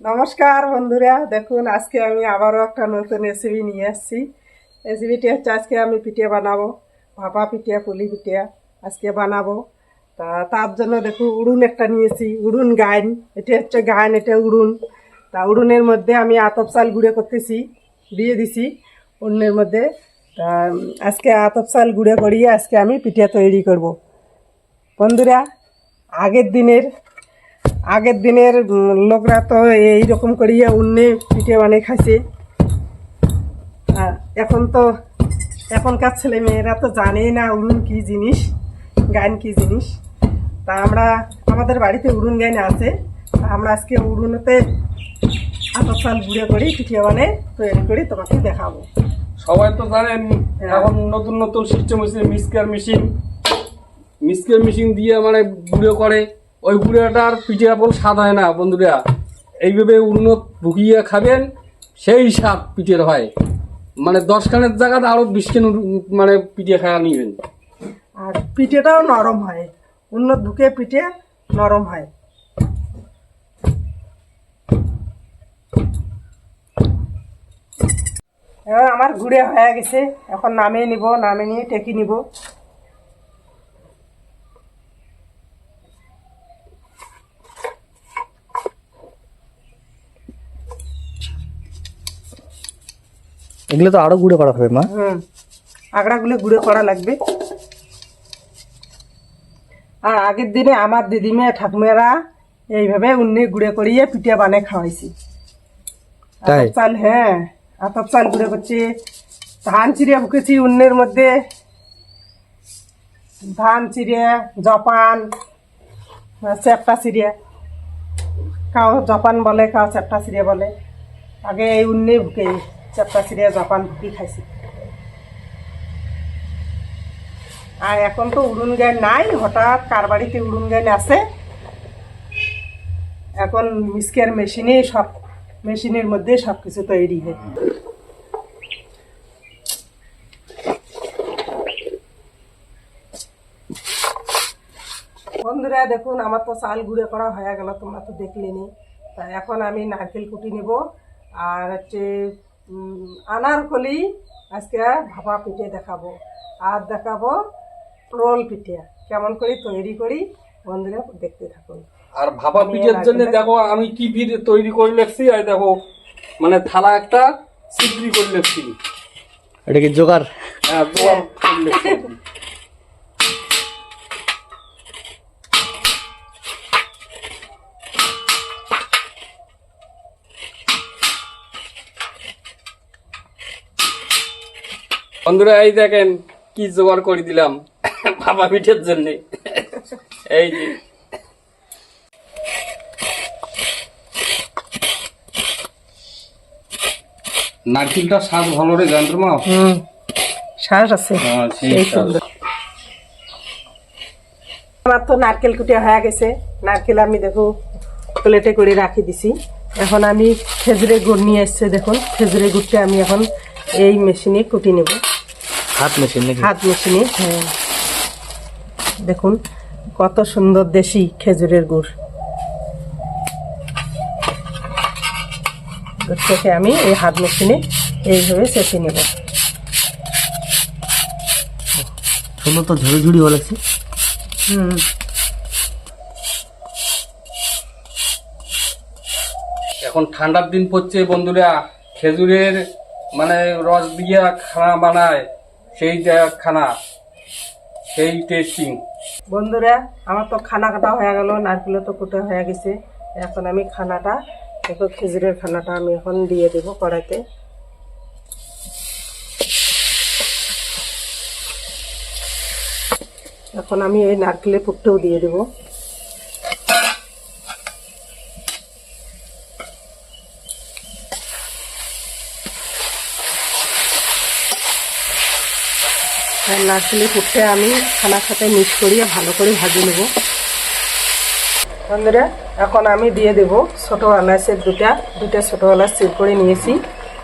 নমস্কার বন্ধুরা, দেখুন, আজকে আমি আবারও একটা নতুন রেসিপি নিয়ে আসছি রেসিপিটি হচ্ছে, আজকে আমি পিঠে বানাবো, ভাপা পিঠে, পুলি পিঠে আজকে বানাবো। তা, তার জন্য দেখুন, উড়ুন একটা নিয়েছি, উড়ুন গাইন। এটা হচ্ছে গাইন, এটা উড়ুন। তা, উড়ুনের মধ্যে আমি আতপ চাল গুঁড়ো করতেছি, দিয়ে দিছি উড়ুনের মধ্যে। তা, আজকে আতপ চাল গুঁড়ো করিয়ে আজকে আমি পিঠে তৈরি করব। বন্ধুরা, আগের দিনের আগের দিনের লোকরা তো এইরকম করিয়ে উন্নে পিঠে বানিয়ে খাইছে। এখন তো এখনকার ছেলে মেয়েরা তো জানেই না উড়ুন কি জিনিস গান কি জিনিস। তা আমরা আমাদের বাড়িতে উড়ুন গান আছে। তা আমরা আজকে উড়ুনতে আতর চাল গুঁড়ো করি পিঠে বানিয়ে তৈরি করি তোমাকে দেখাবো। সবাই তো জানেন হ্যাঁ। এখন নতুন নতুন সিস্টেম হয়েছে মিক্সকার মেশিন। মিক্সকার মেশিন দিয়ে মানে গুঁড়ো করে। ওই গুঁড়োটার পিঠে আপন স্বাদ হয় না, বন্ধুরা। এইভাবে উন্নত ভুগিয়ে খাবেন, সেই স্বাদ পিঠের হয়। মানে দশ খানের জায়গাতে আরও বিশ খান মানে পিঠে খাওয়া নিবেন। আর পিঠেটাও নরম হয়। উন্নত ঢুকে পিঠে নরম হয়। আমার ঘুরে হয়ে গেছে। এখন নামিয়ে নিব, নামিয়ে নিয়ে টেকি নিব। এগুলো তো আরও গুঁড়ো করা হবে মা। হুম আগড়াগুলো গুঁড়ো করা লাগবে। আর আগের দিনে আমার দিদিমে ঠাকুমারা এইভাবে উন্নি গুঁড়ো করিয়ে পিঠে বানিয়ে খাওয়াইছি। তাই? চাল হ্যাঁ আতপ চাল গুঁড়ো করছি। ধান চিড়িয়া ভুকেছি উন্নের মধ্যে। ধান চিড়িয়া জপান চ্যাপটা চিড়িয়া কাউ জপান বলে কাউ চ্যাপটা চিড়িয়া বলে। আগে এই উন্নে ভুকে চ্যাপটা জপান ভুকি খাইছি। আর এখন তো উড়ুন গান নাই, হঠাৎ কার বাড়িতে উড়ুন গান আছে এখন মিসকের মেশিনে সব মেশিনের মধ্যে সব কিছু তৈরি হয়। বন্ধুরা, দেখুন, আমার তো চাল গুঁড়ো করা হয়ে গেল, তোমরা তো দেখলেনি তা এখন আমি নারকেল কুটি নেব, আর হচ্ছে আনারকলি আজকে ভাপা পিঠে দেখাবো। আর দেখাবো রোল পিঠে। কেমন করে তৈরি করি বন্ধুরা দেখতে থাকুন। আর ভাপা পিঠের জন্য দেখো আমি কি পিঠে তৈরি করে লেখছি আর দেখো মানে থালা একটা সিদ্ধি করে লেখছি। এটা কি জোগাড়? হ্যাঁ জোগাড় করে লেখছি। বন্ধুরা এই দেখেন কি জোগাড় করে দিলাম ভাপা পিঠের জন্য। এই যে। নারকেলটা স্বাদ ভালো রে হুম শ্বাস আছে। হ্যাঁ, আমার তো নারকেল কুটে হয়ে গেছে। নারকেল আমি দেখো প্লেটে করে রাখি দিছি। এখন আমি খেজুরের গুড় নিয়ে এসছে দেখুন। খেজুরের গুড়টা আমি এখন এই মেশিনে কুটি নেব। হাত মেশিন নাকি? হাত মেশিনে হ্যাঁ। দেখুন কত সুন্দর দেশি খেজুরের গুড়। গুড়টাকে আমি এই হাত মেশিনে এইভাবে চেপে নেব। সুন্দর তো ঝুড়ি ঝুড়ি বলেছি। হুম। এখন ঠান্ডার দিন পড়ছে বন্ধুরা খেজুরের মানে রস দিয়ে খানা বানায়। সেই খানা, সেই টেস্টিং বন্ধুরা, আমার তো খানা কাটা হয়ে গেল, নারকেলও তো কুটে হয়ে গেছে। এখন আমি খানাটা, দেখো খেজুরের খানাটা আমি এখন দিয়ে দেবো কড়াইতে। এখন আমি এই নারকেলের পুটটাও দিয়ে দেবো। আর নারকেলের পুরটা আমি খানার সাথে মিক্স করিয়ে ভালো করে ভাজি নেব। বন্ধুরা, এখন আমি দিয়ে দেব ছোটো এলাচের দুটা দুটা ছোটো এলাচ চির করে নিয়েছি,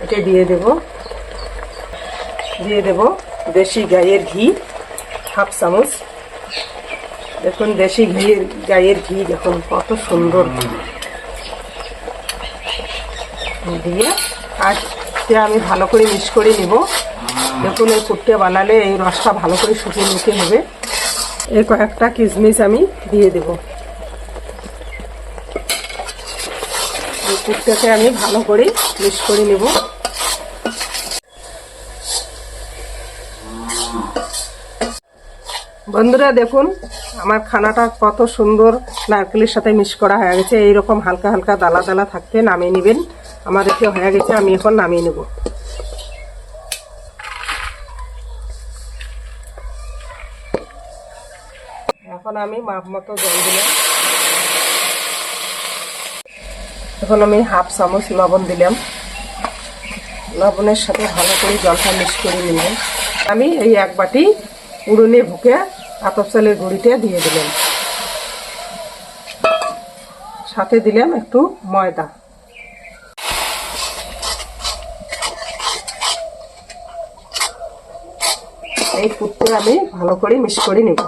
এটা দিয়ে দেব। দিয়ে দেব দেশি গাইয়ের ঘি, হাফ চামচ। দেখুন, দেশি ঘি গাইয়ের ঘি দেখুন কত সুন্দর। দিয়ে আজকে আমি ভালো করে মিক্স করে নিব। দেখুন এই পুটটা বানালে এই রসটা ভালো করে শুকিয়ে নিতে হবে। এই কয়েকটা কিশমিশ আমি দিয়ে দেব। এই পুটটাকে আমি ভালো করে মিক্স করে নেব। বন্ধুরা দেখুন, আমার খানাটা কত সুন্দর নারকেলের সাথে মিক্স করা হয়ে গেছে। এইরকম হালকা হালকা দালা দালা থাকতে নামিয়ে নেবেন। আমার এতে হয়ে গেছে, আমি এখন নামিয়ে নেব। এখন আমি মাপ মতো জল দিলাম। এখন আমি হাফ চামচ লবণ দিলাম। লবণের সাথে ভালো করে জলটা মিক্স করে নিলাম। আমি এই এক বাটি উড়নে ভুকে আতপ চালের গুঁড়িটা দিয়ে দিলাম। সাথে দিলাম একটু ময়দা। এই পুটটা আমি ভালো করে মিক্স করে নেব।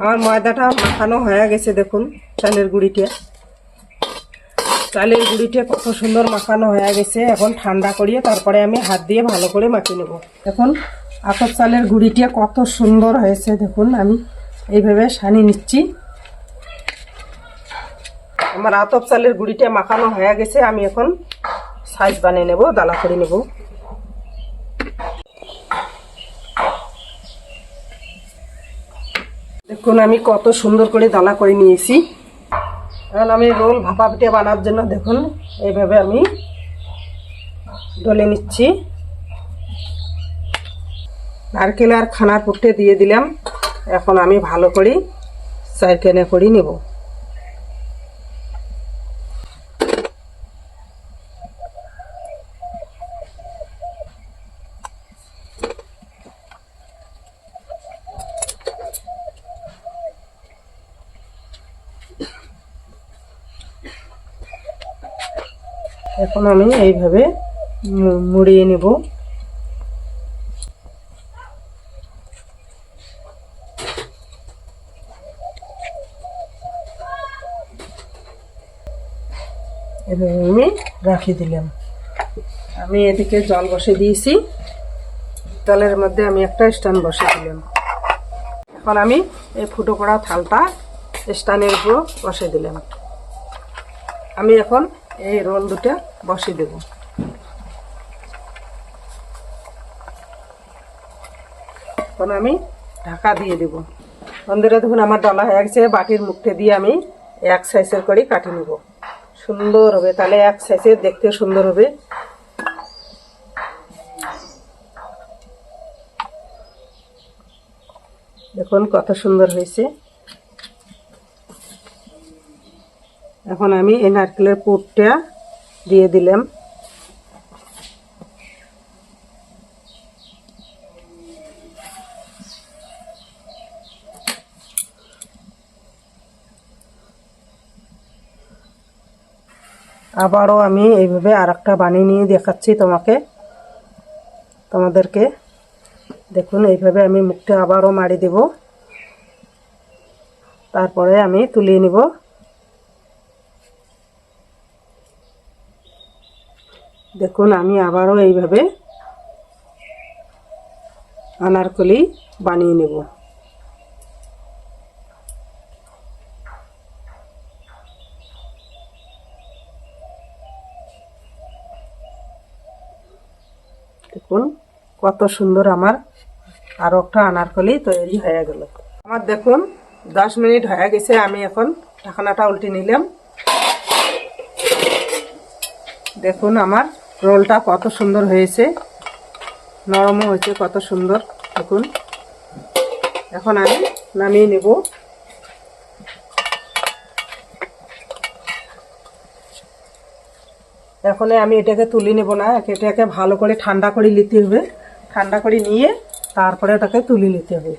আমার ময়দাটা মাখানো হয়ে গেছে দেখুন, চালের গুঁড়িটা চালের গুঁড়িটা কত সুন্দর মাখানো হয়ে গেছে, এখন ঠান্ডা করিয়ে তারপরে আমি হাত দিয়ে ভালো করে মাখিয়ে নেব। এখন আতপ চালের গুঁড়িটা কত সুন্দর হয়েছে, দেখুন আমি এইভাবে সানি নিচ্ছি। আমার আতপ চালের গুঁড়িটা মাখানো হয়ে গেছে, আমি এখন সাইজ বানিয়ে নেব দালা করে নেব। দেখুন, আমি কত সুন্দর করে দানা করে নিয়েছি। এখন আমি রোল ভাপা পিঠে বানার জন্য দেখুন, এইভাবে আমি ডলে নিচ্ছি। নারকেল আর খানার পুটে দিয়ে দিলাম। এখন আমি ভালো করে সাইকেলে করে নেব। এখন আমি এইভাবে মুড়িয়ে নেব। আমি রাখি দিলাম। আমি এদিকে জল বসে দিয়েছি। জলের মধ্যে আমি একটা স্ট্যান্ড বসে দিলাম। এখন আমি এই ফুটো করা থালটা স্ট্যান্ডের উপর বসে দিলাম। আমি এখন এই রোল দুটো বসিয়ে দেব। এখন আমি ঢাকা দিয়ে দেব। বন্ধুরা, দেখুন, আমার ডলা হয়ে গেছে। বাটির মুখে দিয়ে আমি এক সাইজের করে কাটি নেব। সুন্দর হবে। তাহলে এক সাইজের দেখতে সুন্দর হবে। দেখুন, কত সুন্দর হয়েছে। এখন আমি এই নারকেলের পুরটা দিয়ে দিলাম। আবারও আমি এইভাবে আর একটা বানিয়ে নিয়ে দেখাচ্ছি তোমাকে। তোমাদেরকে। দেখুন, এইভাবে আমি মুখটা আবারও মারি দেব। তারপরে আমি তুলিয়ে নিব। দেখুন, আমি আবারও এইভাবে আনারকলি বানিয়ে নেব। দেখুন, কত সুন্দর আমার আরও একটা আনারকলি তৈরি হয়ে গেল। আমার দেখুন, দশ মিনিট হয়ে গেছে, আমি এখন ঢাকনাটা উল্টে নিলাম। দেখুন, আমার রোলটা কত সুন্দর হয়েছে। নরমও হয়েছে, কত সুন্দর। দেখুন। এখন আমি নামিয়ে নেব। এখন আমি এটাকে তুলে নেব না এটাকে ভালো করে ঠান্ডা করে নিতে হবে। ঠান্ডা করে নিয়ে তারপরে এটাকে তুলে নিতে হবে।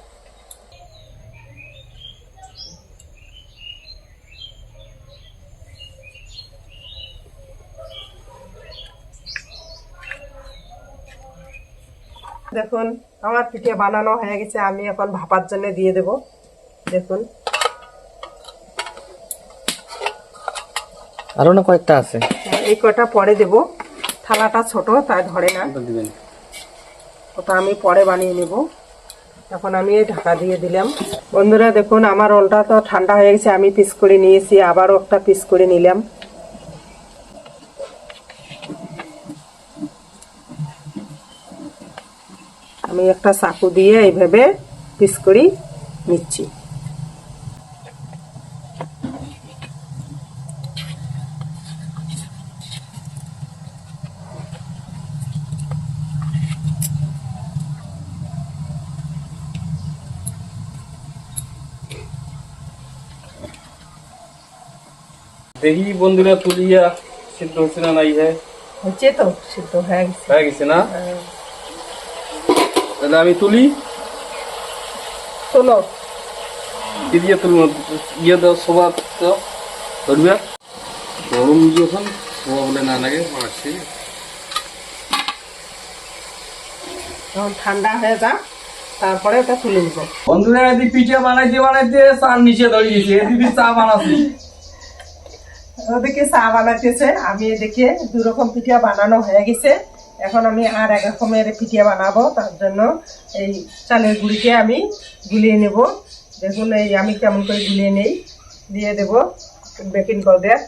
দেখুন আমার পিঠে বানানো হয়ে গেছে আমি এখন ভাপার জন্য দিয়ে দেব। দেখুন। আরও না কয়েকটা আছে? এই কটা পরে দেব। থালাটা ছোট তাই ধরে না। ওটা ওটা আমি পরে বানিয়ে নেব। এখন আমি এই ঢাকা দিয়ে দিলাম। বন্ধুরা দেখুন আমার ওলটা তো ঠান্ডা হয়ে গেছে আমি পিস করে নিয়েছি আবারও একটা পিস করে নিলাম। একটা চাকু দিয়ে এইভাবে পিস করি নিচ্ছি। দেখি বন্ধুরা তুলিয়া সিদ্ধ হচ্ছে না নাই হ্যাঁ হচ্ছে তো সিদ্ধ হয়ে গেছে। হয়ে গেছে না? হ্যাঁ। তাহলে আমি তুলি। কি দিয়ে তুলবো ইয়ে দাও সোবা তো ধরবে। গরম যখন সোবা বলে না লাগে যখন ঠান্ডা হয়ে যা তারপরে ওটা তুলে নেব। বন্ধুরা এদি পিঠে বানাইতে বানাইতে চার নিচে দাঁড়িয়েছে এদিকে চা বানাচ্ছি। চা বানাতেছে আমি এদিকে দু রকম পিঠা বানানো হয়ে গেছে। এখন আমি আর এক রকমের পিঠা বানাবো, তার জন্য এই চালের গুঁড়িকে আমি গুলিয়ে নেব। দেখুন, এই আমি কেমন করে গুলিয়ে নেই। দিয়ে দেব বেকিং পাউডার,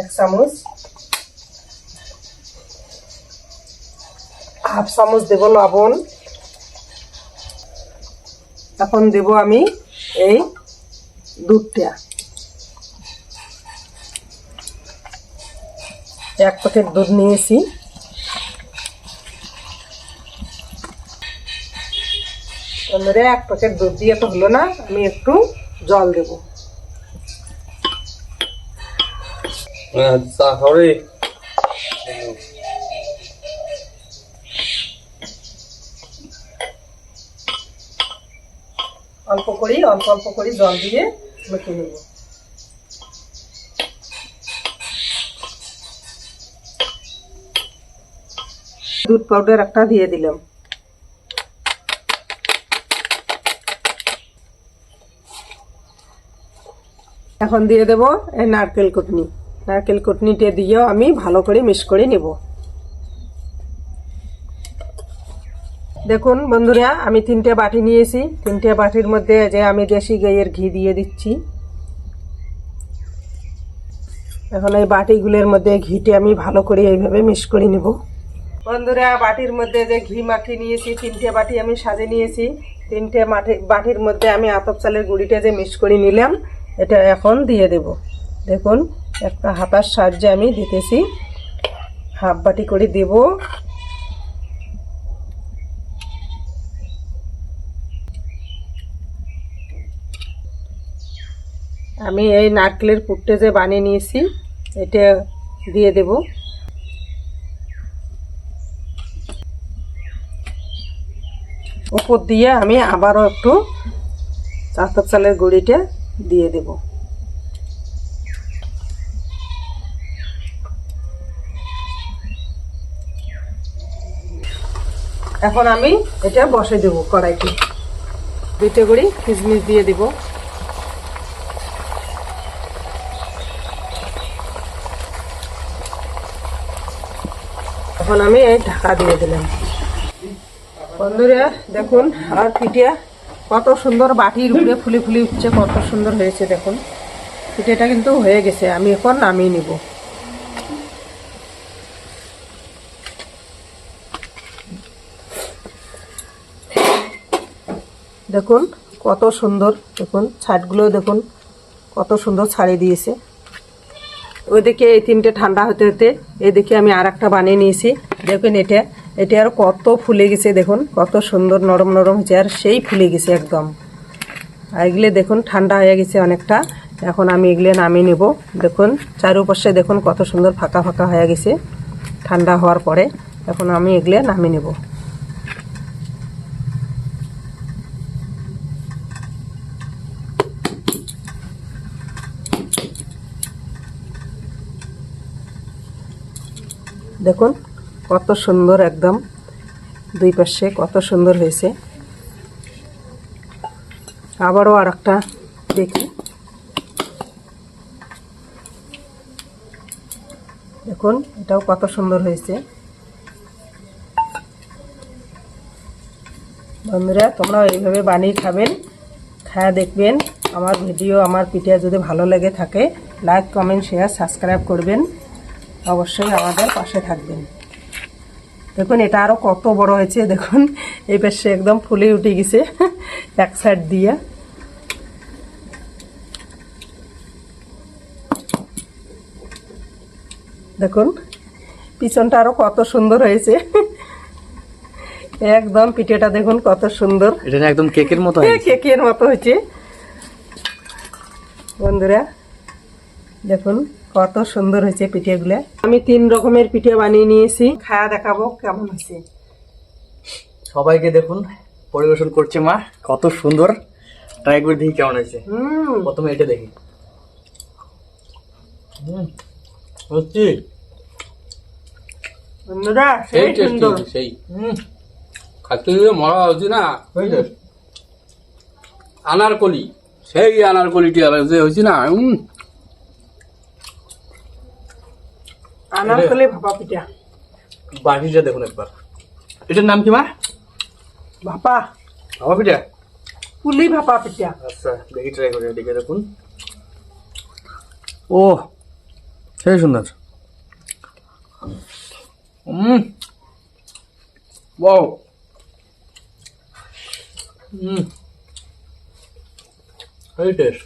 এক চামচ। হাফ চামচ দেব লবণ। এখন দেব আমি এই দুধটা। এক প্যাকেট দুধ নিয়েছি। বন্ধুরা এক প্যাকেট দুধ দিয়ে তো হলো না আমি একটু জল দেব। অল্প করেই অল্প অল্প করে জল দিয়ে মেখে নেব। দুধ পাউডার একটা দিয়ে দিলাম। এখন দিয়ে দেব এই নারকেল কুটনি। নারকেল কুটনিটা দিয়েও আমি ভালো করে মিক্স করে নেব। দেখুন বন্ধুরা, আমি তিনটে বাটি নিয়েছি। তিনটে বাটির মধ্যে যে আমি দেশি গাইয়ের ঘি দিয়ে দিচ্ছি। এখন এই বাটিগুলোর মধ্যে ঘিটা আমি ভালো করে এইভাবে মিক্স করে নেব। বন্ধুরা, বাটির মধ্যে যে ঘি মাখি নিয়েছি, তিনটে বাটি আমি সাজে নিয়েছি, তিনটে মাটি বাটির মধ্যে আমি আতপ চালের গুঁড়িটা যে মিক্স করে নিলাম, এটা এখন দিয়ে দেব। দেখুন, একটা হাতার সাহায্যে আমি দিতেছি। হাফ বাটি করে দেবো। আমি এই নারকেলের পুরটা যে বানিয়ে নিয়েছি, এটা দিয়ে দেব। উপর দিয়ে আমি আবারও একটু চাতক চালের গুঁড়িটা দিয়ে দেব। এখন আমি এটা বসে দেব কড়াইতে। দুইটা করে কিশমিশ দিয়ে দেবো। এখন আমি এই ঢাকা দিয়ে দিলাম। বন্ধুরা, দেখুন, আর পিঠে কত সুন্দর বাটির উপরে ফুলে ফুলে উঠছে, কত সুন্দর হয়েছে, দেখুন। পিঠেটা কিন্তু হয়ে গেছে, আমি এখন নামিয়ে নিব। দেখুন, কত সুন্দর, দেখুন ছাটগুলো দেখুন, কত সুন্দর ছাড়িয়ে দিয়েছে। ওইদিকে এই তিনটে ঠান্ডা হতে হতে এদিকে আমি আর একটা বানিয়ে নিয়েছি, দেখুন এটা। এটা আর কত ফুলে গেছে দেখুন, কত সুন্দর নরম নরম হয়েছে, আর সেই ফুলে গেছে একদম। আর এগুলো দেখুন, ঠান্ডা হয়ে গেছে অনেকটা। এখন আমি এগুলো নামিয়ে নেব। দেখুন, চারুপাশে দেখুন কত সুন্দর ফাঁকা ফাঁকা হয়ে গেছে, ঠান্ডা হওয়ার পরে। এখন আমি এগুলো নামিয়ে নেব। দেখুন কত সুন্দর একদম দুই পাশে কত সুন্দর হয়েছে। আবারও আর একটা দেখি। দেখুন, এটাও কত সুন্দর হয়েছে। বন্ধুরা, তোমরা এইভাবে বানিয়ে খাবেন, খায়া দেখবেন। আমার ভিডিও, আমার পিঠা যদি ভালো লেগে থাকে লাইক কমেন্ট শেয়ার সাবস্ক্রাইব করবেন। অবশ্যই আমাদের পাশে থাকবেন। দেখুন এটা আরও কত বড় হয়েছে দেখুন। এই পাশে একদম ফুলে উঠে গেছে এক সাইড দিয়ে। দেখুন পিছনটা আরও কত সুন্দর হয়েছে। একদম পিঠেটা দেখুন কত সুন্দর। এটা একদম কেকের মতো হয়েছে। কেকের মতো হয়েছে। বন্ধুরা দেখুন কত সুন্দর হয়েছে পিঠেগুলো। আমি তিন রকমের পিঠে বানিয়ে নিয়েছি। খায়া দেখাবো কেমন হয়েছে। সবাইকে দেখুন পরিবেশন করছে মা কত সুন্দর। ট্রাই করে দেখি কেমন হয়েছে। প্রথমে এটা দেখি। সত্যি। বন্ধুরা সেই সেই সুন্দর। সেই। হুম মরা হচ্ছে না। আনারকলি সেই আনারকলিটি হয়েছে না আনারকলি ভাপা পিঠা। বাটিটা দেখুন একবার। এটার নাম কি মা? ভাপা। বাবা পিঠা? পুলি ভাপা পিঠা। আচ্ছা দেখি ট্রাই করে এদিকে দেখুন। ও সেই সুন্দর। হুম ওয়াও হুম এই টেস্ট